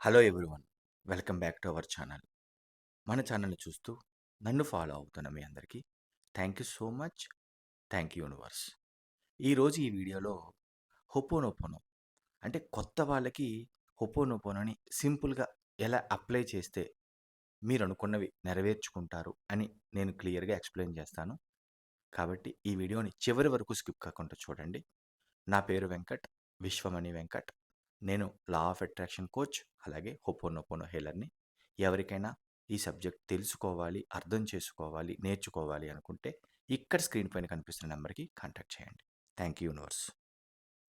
Hello everyone. Welcome back to our channel. మన ఛానల్ని చూస్తూ నన్ను ఫాలో అవుతున్న మీ అందరికీ thank you so much. Thank you universe ఈరోజు ఈ వీడియోలో హొపోనోపోనో అంటే కొత్త వాళ్ళకి హొపోనోపోనోని సింపుల్గా ఎలా అప్లై చేస్తే మీరు అనుకున్నవి నెరవేర్చుకుంటారు అని నేను క్లియర్గా ఎక్స్ప్లెయిన్ చేస్తాను. కాబట్టి ఈ వీడియోని చివరి వరకు స్కిప్ కాకుండా చూడండి. నా పేరు వెంకట్ విశ్వమణి వెంకట్. నేను లా ఆఫ్ అట్రాక్షన్ కోచ్ అలాగే హొపోనోపోనో హేలర్ని. ఎవరికైనా ఈ సబ్జెక్ట్ తెలుసుకోవాలి అర్థం చేసుకోవాలి నేర్చుకోవాలి అనుకుంటే ఇక్కడ స్క్రీన్ పైన కనిపిస్తున్న నెంబర్కి కాంటాక్ట్ చేయండి. Thank you universe.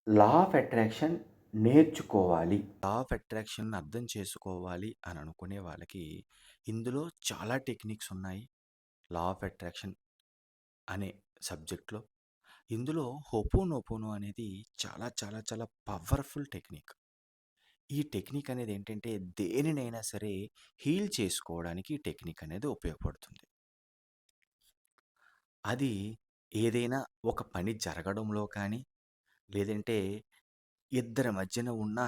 Law of attraction నేర్చుకోవాలి. లా ఆఫ్ అట్రాక్షన్ అర్థం చేసుకోవాలి అని అనుకునే వాళ్ళకి ఇందులో చాలా టెక్నిక్స్ ఉన్నాయి. లా ఆఫ్ అట్రాక్షన్ అనే సబ్జెక్ట్లో ఇందులో హోపోనోపోనో అనేది చాలా చాలా చాలా పవర్ఫుల్ టెక్నిక్. ఈ టెక్నిక్ అనేది ఏంటంటే దేనినైనా సరే హీల్ చేసుకోవడానికి ఈ టెక్నిక్ అనేది ఉపయోగపడుతుంది. అది ఏదైనా ఒక పని జరగడంలో కానీ లేదంటే ఇద్దరి మధ్యన ఉన్న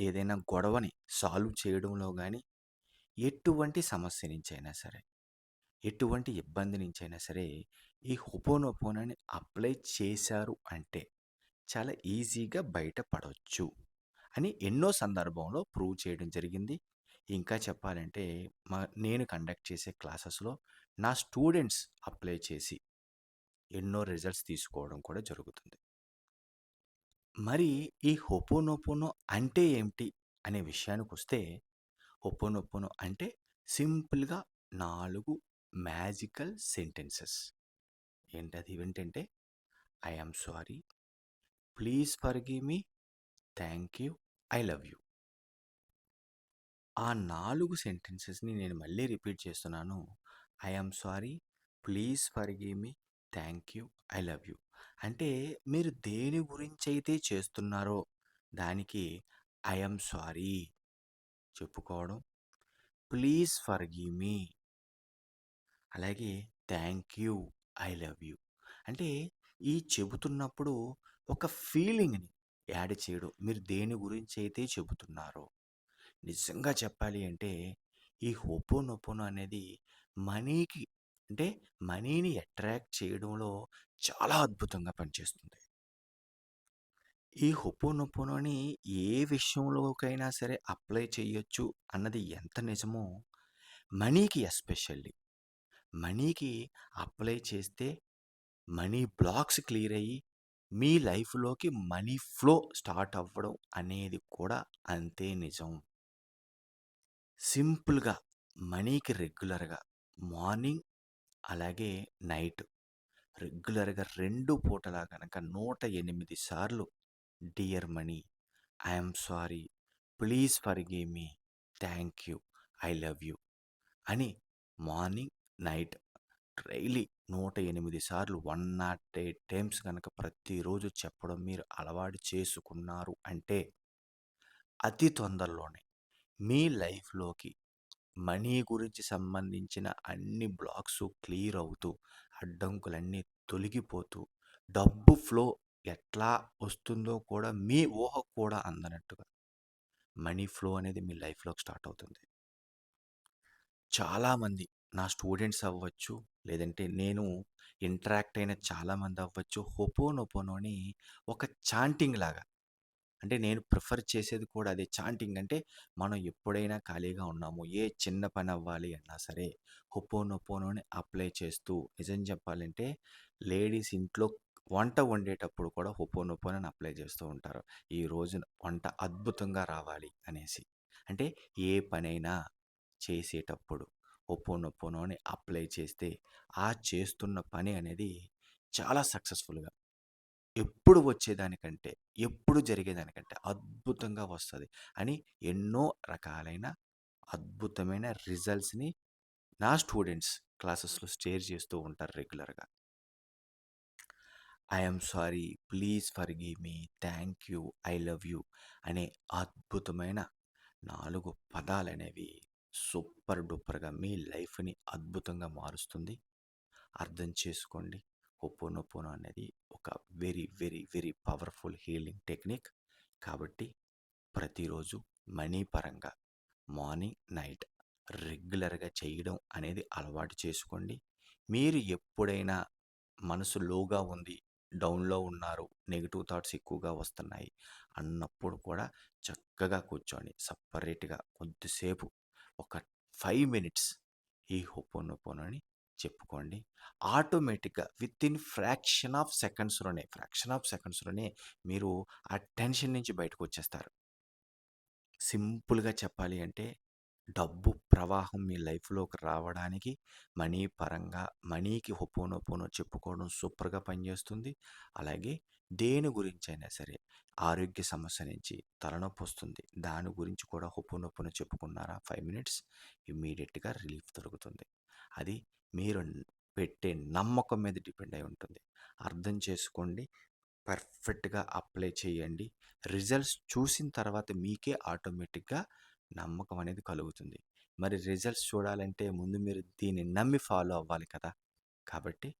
ఏదైనా గొడవని సాల్వ్ చేయడంలో కానీ ఎటువంటి సమస్య నుంచి అయినా సరే ఎటువంటి ఇబ్బంది నుంచి అయినా సరే ఈ హుపోనోపోనని అప్లై చేశారు అంటే చాలా ఈజీగా బయటపడవచ్చు అని ఎన్నో సందర్భంలో ప్రూవ్ చేయడం జరిగింది. ఇంకా చెప్పాలంటే మా నేను కండక్ట్ చేసే క్లాసెస్లో నా స్టూడెంట్స్ అప్లై చేసి ఎన్నో రిజల్ట్స్ తీసుకోవడం కూడా జరుగుతుంది. మరి ఈ హొపోనోపోనో అంటే ఏమిటి అనే విషయానికి వస్తే హొపోనోపోనో అంటే సింపుల్గా నాలుగు మ్యాజికల్ సెంటెన్సెస్. ఏంటది ఏంటంటే I am sorry please forgive me thank you I love you. ఆ నాలుగు సెంటెన్సెస్ని నేను మళ్ళీ రిపీట్ చేస్తున్నాను. I am sorry. Please forgive me. Thank you. I love you. అంటే మీరు దేని గురించి అయితే చేస్తున్నారో దానికి ఐ ఆమ్ సారీ చెప్పుకోవడం. Please forgive me. అలాగే thank you. I love you. అంటే ఈ చెబుతున్నప్పుడు ఒక ఫీలింగ్ని యాడ్ చేయడం. మీరు దేని గురించి అయితే చెబుతున్నారో. నిజంగా చెప్పాలి అంటే ఈ హోపోనొపోనో అనేది మనీకి అంటే మనీని అట్రాక్ట్ చేయడంలో చాలా అద్భుతంగా పనిచేస్తుంది. ఈ హొపోనొపోనోని ఏ విషయంలోకైనా సరే అప్లై చేయొచ్చు అన్నది ఎంత నిజమో మనీకి ఎస్పెషల్లీ. మనీకి అప్లై చేస్తే మనీ బ్లాక్స్ క్లియర్ అయ్యి మీ లైఫ్లోకి మనీ ఫ్లో స్టార్ట్ అవ్వడం అనేది కూడా అంతే నిజం. సింపుల్గా మనీకి రెగ్యులర్గా మార్నింగ్ అలాగే నైట్ రెగ్యులర్గా రెండు పూటలా కనుక నూట ఎనిమిది సార్లు dear money I'm sorry please for me thank you I love you అని మార్నింగ్ నైట్ డైలీ నూట ఎనిమిది సార్లు వన్ నాట్ ఎయిట్ టైమ్స్ కనుక ప్రతిరోజు చెప్పడం మీరు అలవాటు చేసుకున్నారు అంటే అతి తొందరలోనే మీ లైఫ్లోకి మనీ గురించి సంబంధించిన అన్ని బ్లాక్స్ క్లియర్ అవుతూ అడ్డంకులన్నీ తొలగిపోతూ డబ్బు ఫ్లో ఎట్లా వస్తుందో కూడా మీ ఊహ కూడా అందనట్టుగా మనీ ఫ్లో అనేది మీ లైఫ్లోకి స్టార్ట్ అవుతుంది. చాలామంది నా స్టూడెంట్స్ అవ్వచ్చు లేదంటే నేను ఇంటరాక్ట్ అయిన చాలామంది అవ్వచ్చు హొపోనొపోనోని ఒక చాంటింగ్ లాగా. అంటే నేను ప్రిఫర్ చేసేది కూడా అదే చాంటింగ్. అంటే మనం ఎప్పుడైనా ఖాళీగా ఉన్నాము ఏ చిన్న పని అవ్వాలి అన్నా సరే హొపోనొపోనోని అప్లై చేస్తూ నిజం చెప్పాలంటే లేడీస్ ఇంట్లో వంట వండేటప్పుడు కూడా హొపోనొపోనని అప్లై చేస్తూ ఉంటారు. ఈ రోజున వంట అద్భుతంగా రావాలి అనేసి. అంటే ఏ పనైనా చేసేటప్పుడు ఒప్పోనొప్పోనోని అప్లై చేస్తే ఆ చేస్తున్న పని అనేది చాలా సక్సెస్ఫుల్గా ఎప్పుడు వచ్చేదానికంటే ఎప్పుడు జరిగేదానికంటే అద్భుతంగా వస్తుంది. అని ఎన్నో రకాలైన అద్భుతమైన రిజల్ట్స్ని నా స్టూడెంట్స్ క్లాసెస్లో షేర్ చేస్తూ ఉంటారు రెగ్యులర్గా. I'm sorry please forgive me thank you I love you అనే అద్భుతమైన నాలుగు పదాలు అనేవి సూపర్ డూపర్గా మీ లైఫ్ని అద్భుతంగా మారుస్తుంది. అర్థం చేసుకోండి. ఒప్పోనొప్పోనో అనేది ఒక very very very powerful healing technique. కాబట్టి ప్రతిరోజు మనీ పరంగా మార్నింగ్ నైట్ రెగ్యులర్గా చేయడం అనేది అలవాటు చేసుకోండి. మీరు ఎప్పుడైనా మనసు లోగా ఉంది డౌన్లో ఉన్నారు నెగిటివ్ థాట్స్ ఎక్కువగా వస్తున్నాయి అన్నప్పుడు కూడా చక్కగా కూర్చొని సపరేట్గా కొద్దిసేపు ఒక ఫైవ్ మినిట్స్ ఈ హొపోనొపోనని చెప్పుకోండి. ఆటోమేటిక్గా విత్ ఇన్ ఫ్రాక్షన్ ఆఫ్ సెకండ్స్లోనే ఫ్రాక్షన్ ఆఫ్ సెకండ్స్లోనే మీరు ఆ టెన్షన్ నుంచి బయటకు వచ్చేస్తారు సింపుల్గా చెప్పాలి అంటే డబ్బు ప్రవాహం మీ లైఫ్లోకి రావడానికి మనీ పరంగా మనీకి హొపోనొపోనో చెప్పుకోవడం సూపర్గా పనిచేస్తుంది. అలాగే దేని గురించి అయినా సరే ఆరోగ్య సమస్య నుంచి తలనొప్పి వస్తుంది. దాని గురించి కూడా హొపోనొపోనో చెప్పుకున్నారా? ఫైవ్ మినిట్స్ ఇమ్మీడియట్గా రిలీఫ్ దొరుకుతుంది. అది మీరు పెట్టే నమ్మకం మీద డిపెండ్ అయి ఉంటుంది. అర్థం చేసుకోండి పర్ఫెక్ట్గా అప్లై చేయండి. రిజల్ట్స్ చూసిన తర్వాత మీకే ఆటోమేటిక్గా నమ్మకం అనేది కలుగుతుంది. మరి రిజల్ట్స్ చూడాలంటే ముందు మీరు దీన్ని నమ్మి ఫాలో అవ్వాలి కదా! కాబట్టి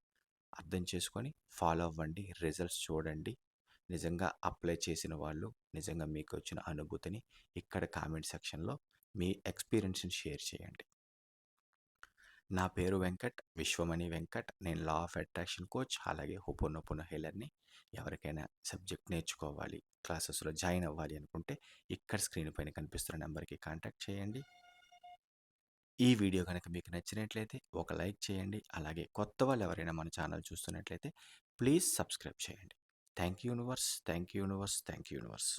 అర్థం చేసుకొని ఫాలో అవ్వండి రిజల్ట్స్ చూడండి. నిజంగా అప్లై చేసిన వాళ్ళు నిజంగా మీకు వచ్చిన అనుభూతిని ఇక్కడ కామెంట్ సెక్షన్లో మీ ఎక్స్పీరియన్స్ని షేర్ చేయండి. నా పేరు వెంకట్ విశ్వమణి వెంకట్. నేను లా ఆఫ్ అట్రాక్షన్ కోచ్ అలాగే హుపోనొపున హెలర్ని ఎవరికైనా సబ్జెక్ట్ నేర్చుకోవాలి. క్లాసెస్లో జాయిన్ అవ్వాలి అనుకుంటే ఇక్కడ స్క్రీన్ పైన కనిపిస్తున్న నెంబర్కి కాంటాక్ట్ చేయండి. ఈ వీడియో కనుక మీకు నచ్చినట్లయితే ఒక లైక్ చేయండి. అలాగే కొత్త వాళ్ళు ఎవరైనా మన ఛానల్ చూస్తున్నట్లయితే ప్లీజ్ సబ్స్క్రైబ్ చేయండి. Thank you universe thank you universe thank you universe.